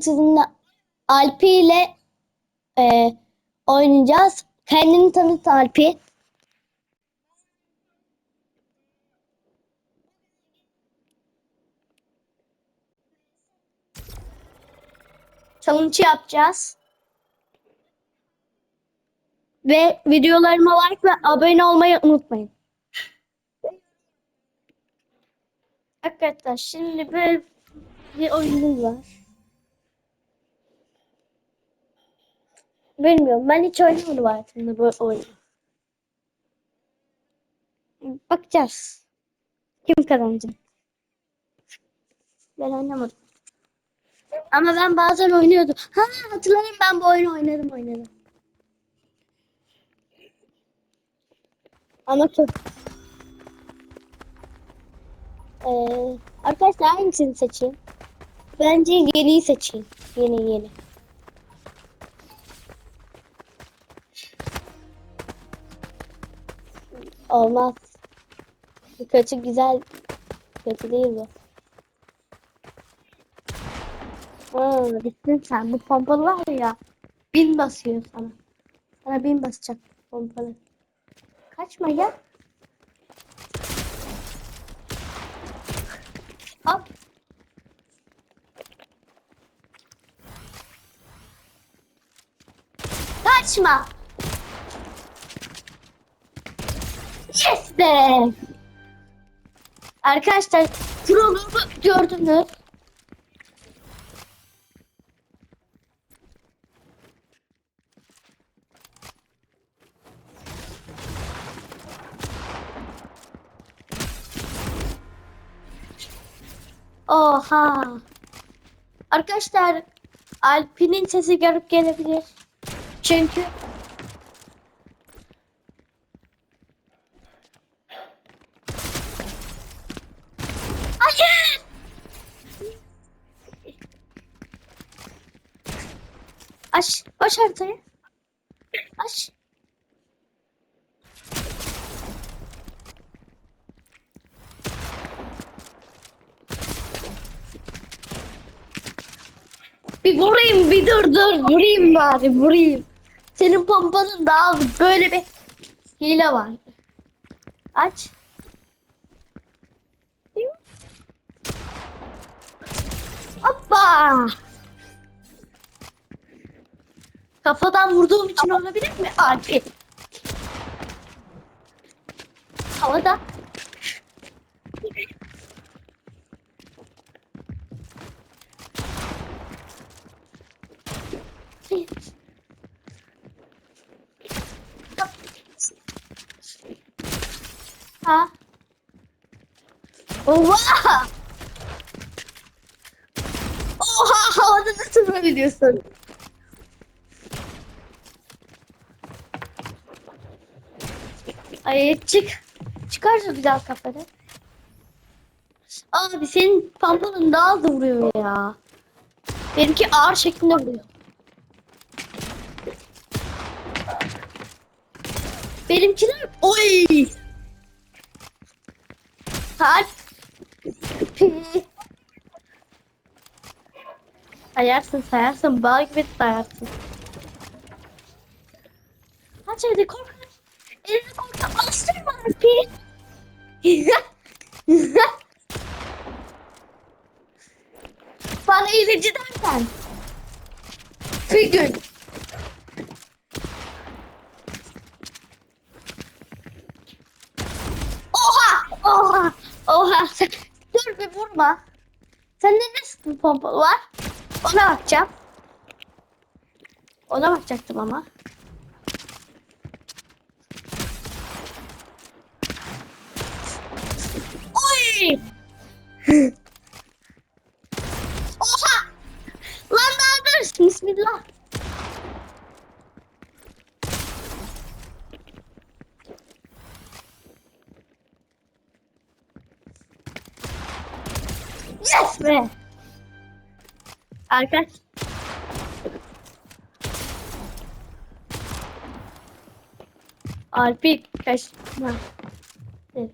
sizinle Alpi ile e, oynayacağız. Kendini tanıt Alpi. Challenge yapacağız. Ve videolarıma like ve abone olmayı unutmayın. Arkadaşlar şimdi böyle bir oyunumuz var. Bilmiyorum. Ben hiç oynamadım hayatımda bu oyunu. Bakacağız. Kim kazanacak? Ben oynamadım. Ama ben bazen oynuyordum. Ha hatırlayın ben bu oyunu oynadım oynadım. Ama çok. Ee, arkadaşlar hangisini seçeyim? Bence yeniyi seçeyim. Yeni yeni. Olmaz. Kötü güzel. Kötü değil bu. Aa, bittin sen. Bu pompalı var ya. Bin basıyor sana. Sana bin basacak pompalı. Kaçma ya. Hop. Kaçma. Yes be. Arkadaşlar proluğumu gördünüz. Oha. Arkadaşlar Alp'in sesi garip gelebilir. Çünkü Aç, haritayı. Aç. Bir vurayım, bir dur dur. Vurayım bari, vurayım. Senin pompanın daha böyle bir hile var. Aç. Hoppa! Kafadan vurduğum için olabilir mi? Alpi. Havada. Ha? Oha! Oha havada nasıl biliyorsun? Ay çık. Çıkarsa güzel kafada. Abi senin pantolonun daha hızlı vuruyor ya. Benimki ağır şeklinde vuruyor. Benimkiler oy. Kalp. Sayarsın sayarsın bağ gibi sayarsın. Kaç hadi kork. Elini Alpi. Bana ilacı dersen. Bir gün. Oha! Oha! Oha! Sen, dur bir vurma. Sende sıkıntı pompalı var? Ona bakacağım. Ona bakacaktım ama. Oy! Oha! Lan daha dur. Bismillah. Yes be! Arkadaş. Alpi kaçma. Evet.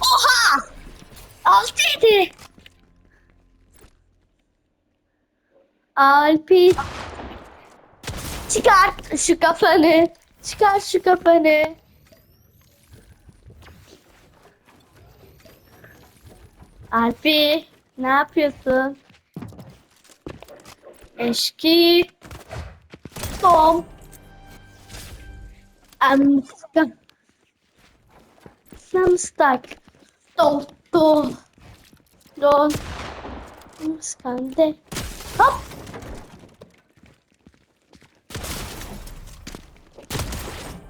Oha! Altıydı. Alpi. Çıkar şu kafanı. Çıkar şu kafanı. Alpi ne yapıyorsun? Eşki. Tom. I'm stuck. I'm stuck. Do, Do. I'm stuck. Hop.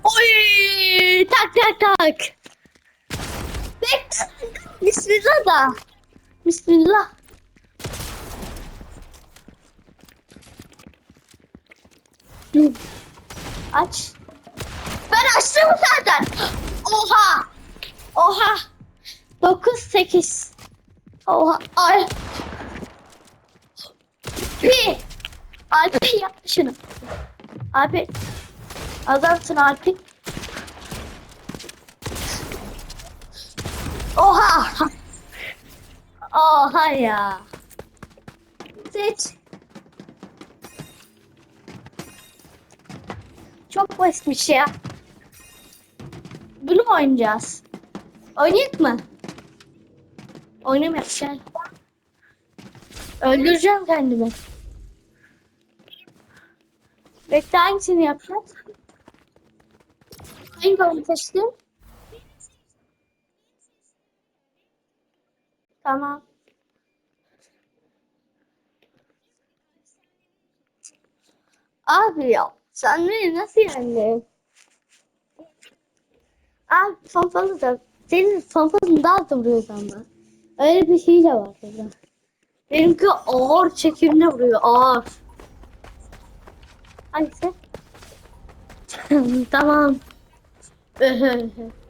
Oy! Tak tak tak. Bekle. Bismillah da. Bismillah. Aç. Ben açtım zaten. Oha. Oha. 9 8. Oha. Ay. Pi. Alpi yap şunu. Abi. Adamsın Alpi. Oha. Oha ya. Seç. Çok basitmiş ya. Bunu mu oynayacağız? Oynayalım mı? Oynamayalım gel. Öldüreceğim kendimi. Bekle hangisini yapacağız? Hangi oyunu seçtin? Tamam. Abi ya sen beni nasıl yendin? Abi fanfalı da senin fanfalın daha da vuruyor ama. Öyle bir şey de var burada. Benimki ağır çekimle vuruyor ağır. Hangisi? tamam.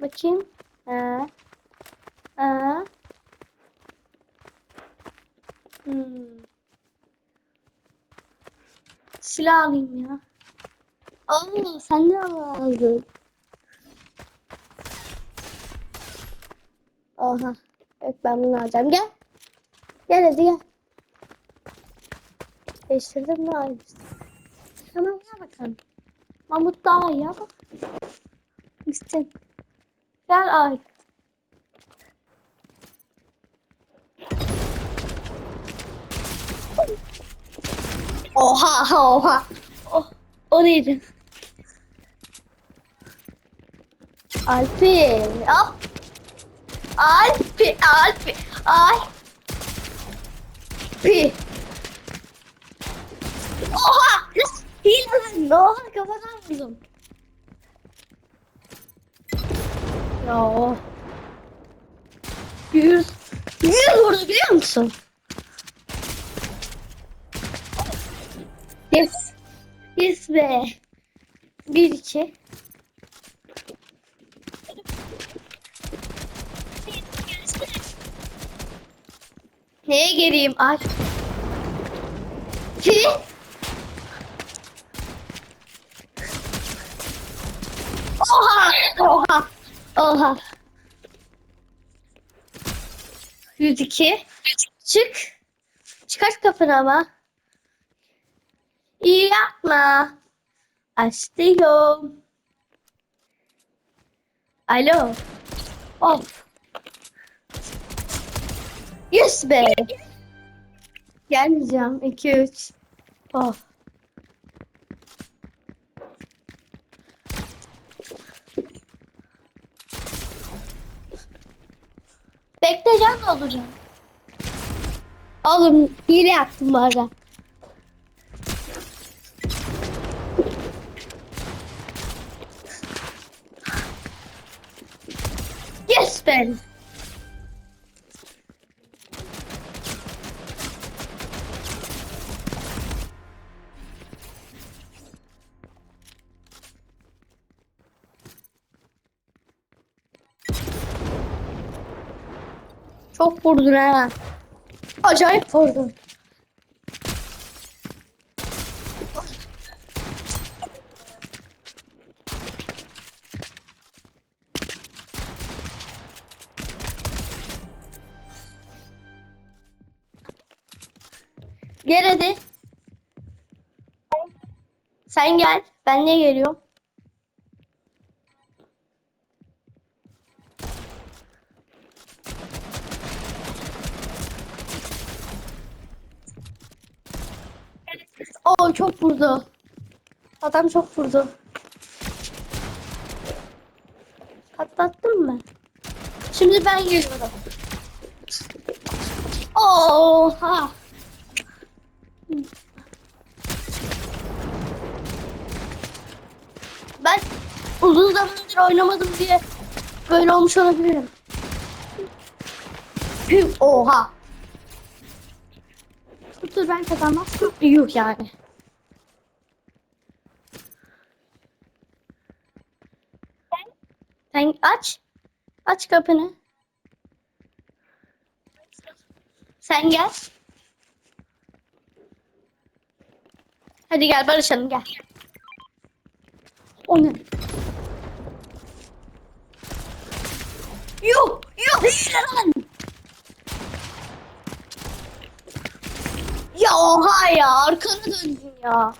Bakayım. Ha. Silah alayım ya. Aa, sen ne aldın? Oha. Evet ben bunu alacağım. Gel. Gel hadi gel. Değiştirdim mi aynısı? Tamam gel bakalım. Mamut daha iyi ama. İstin. Gel ay. Oha oha. Oh, o neydi? Alpi. Hop. Alpi. Alpi. Ay. Pi. Oha. Hile. Oha kafadan vurdum. Ya. Yüz. Yüz vurdu biliyor musun? Yes. Yes be. Bir iki. Neye geleyim? Ay. Ki? Oha! Oha! Oha! 102. Çık. Çıkart kafanı ama. İyi yapma. Açtım. Alo. Of. Yes be. Gelmeyeceğim. 2 3. Of. Bekleyeceğim olacağım. Oğlum hile yaptım bu ben. Çok vurdun ha. Acayip vurdun. Gel hadi. Sen gel. Ben niye geliyorum? Oo çok vurdu. Adam çok vurdu. Patlattın mı? Şimdi ben geliyorum. Oha. Ben uzun zamandır oynamadım diye böyle olmuş olabilirim. Hüm, Oha. Dur dur ben kazanmazsam yok yani. Sen aç. Aç kapını. Sen gel. Hadi gel barışalım gel. O ne? Yok hile lan. Ya oha ya arkanı döndün ya.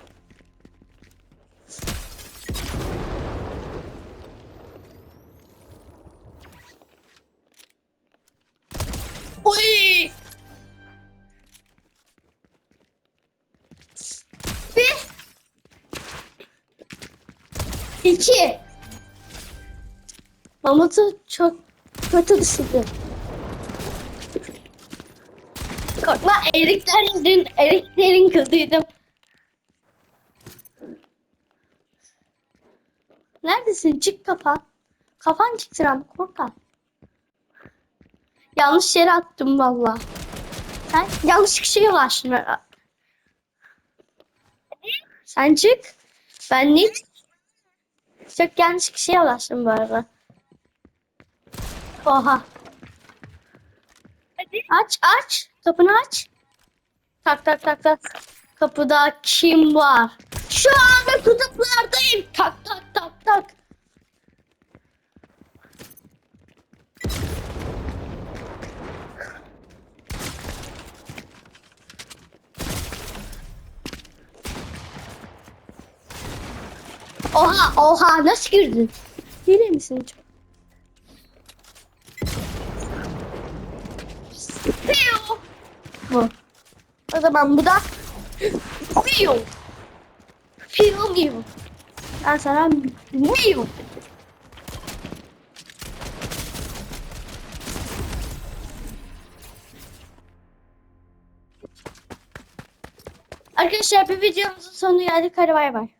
Oy. İki. Mamut'u çok kötü düşürdü. Korkma eriklerin eriklerin kızıydım. Neredesin? Çık kafan. Kafan çıksın abi korkak. Yanlış yere attım valla. Sen yanlış kişiye ulaştın. Sen çık. Ben niye çok yanlış kişiye ulaştım bu arada. Oha. Aç aç. Kapını aç. Tak tak tak tak. Kapıda kim var? Şu anda kutuplardayım. Tak tak. Oha oha nasıl girdin? Hile misin çok? Piyo. Bu. O zaman bu da Piyo. Piyo Piyo. Ben sana Piyo. Arkadaşlar bir videomuzun sonuna geldik. Hadi bay bay.